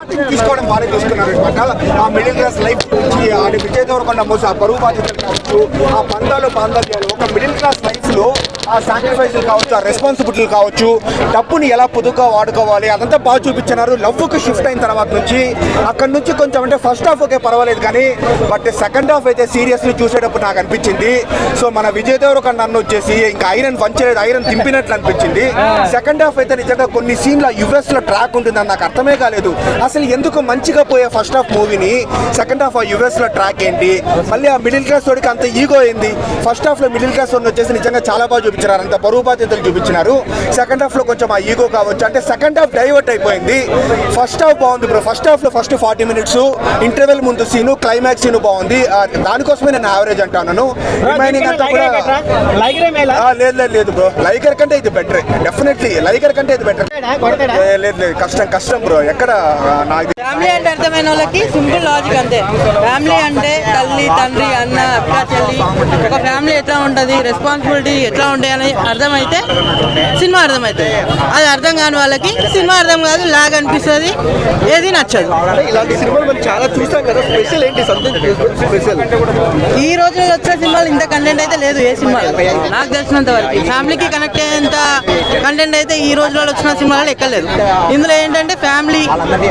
తీసుకోవడం వారే తీసుకున్నారు అనమాట ఆ మిడిల్ క్లాస్ లైఫ్ నుంచి ఆ విజయ్ దేవరకొండ మోసి ఆ బరువు బాధ్యతలు కావచ్చు. ఆ పందాలు పందాలు ఒక మిడిల్ క్లాస్ లైఫ్లో ఆ సాక్రిఫైస్లు కావచ్చు ఆ రెస్పాన్సిబిలిటీ కావచ్చు డబ్బుని ఎలా పొదుగా వాడుకోవాలి అదంతా బాగా చూపించినారు. లవ్కి షిఫ్ట్ అయిన తర్వాత నుంచి అక్కడ నుంచి కొంచెం అంటే ఫస్ట్ హాఫ్ ఓకే పర్వాలేదు కానీ బట్ సెకండ్ హాఫ్ అయితే సీరియస్లీ చూసేటప్పుడు నాకు అనిపించింది. సో మన విజయ్ దేవరకొండ అన్న వచ్చేసి ఇంకా ఐరన్ వంచలేదు ఐరన్ తింపినట్లు అనిపించింది. సెకండ్ హాఫ్ అయితే నిజంగా కొన్ని సీన్ల యుఎస్లో ట్రాక్ ఉంటుందని నాకు అర్థమే కాలేదు. అసలు ఎందుకు మంచిగా పోయే ఫస్ట్ హాఫ్ మూవీని సెకండ్ హాఫ్ ఆ యుఎస్లో ట్రాక్ ఏంటి? మళ్ళీ ఆ మిడిల్ క్లాస్ వాడికి అంత ఈగో ఏంది? ఫస్ట్ హాఫ్లో మిడిల్ క్లాస్ వాడిని వచ్చేసి నిజంగా చాలా బాగా చూపించారు అంత బరువు బాధ్యతలు చూపించినారు. సెకండ్ హాఫ్లో కొంచెం ఆ ఈగో కావచ్చు. అంటే సెకండ్ హాఫ్ డైవర్ట్ అయిపోయింది. ఫస్ట్ హాఫ్ బాగుంది బ్రో ఫస్ట్ హాఫ్లో ఫస్ట్ ఫార్టీ మినిట్స్ ఇంటర్వెల్ ముందు సీను క్లైమాక్స్ సీన్ బాగుంది. ఆ, దానికోసమే నేను యావరేజ్ అంటాను రిమైనింగ్ అంతా కూడా ఆ, లేదు లేదు లేదు బ్రో లైకర్ కంటే ఇది బెటర్ డెఫినెట్లీ లైకర్ కంటే ఇది బెటర్ లేదు లేదు. కష్టం కష్టం బ్రో ఎక్కడ నాకు ఫ్యామిలీ అంటే అర్థమైన వాళ్ళకి సింపుల్ లాజిక్ అంతే. ఫ్యామిలీ అంటే తల్లి తండ్రి అన్న అక్క చెల్లి. ఒక ఫ్యామిలీ ఎట్లా ఉంటుంది? రెస్పాన్సిబిలిటీ ఎట్లా ఉంటాయి అని అర్థమైతే సినిమా అర్థమవుతుంది అది అర్థం కాని వాళ్ళకి సినిమా అర్థం కాదు లాగ్ అనిపిస్తుంది ఏది నచ్చదు. అంటే ఇలాంటి సినిమాలు మనం చాలా చూసాం కదా స్పెషల్ ఏంటి? Something special. ఈ రోజు వచ్చిన సినిమాలు ఇంత కంటెంట్ అయితే లేదు ఏ సినిమా? నాకు తెలిసినంత వరకు. ఫ్యామిలీకి కనెక్ట్ అయ్యేంత కంటెంట్ అయితే ఈ రోజులో వచ్చిన సినిమాలు ఎక్కలేదు. ఇందులో ఏంటంటే ఫ్యామిలీ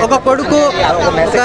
ఒక కొడుకు ఒక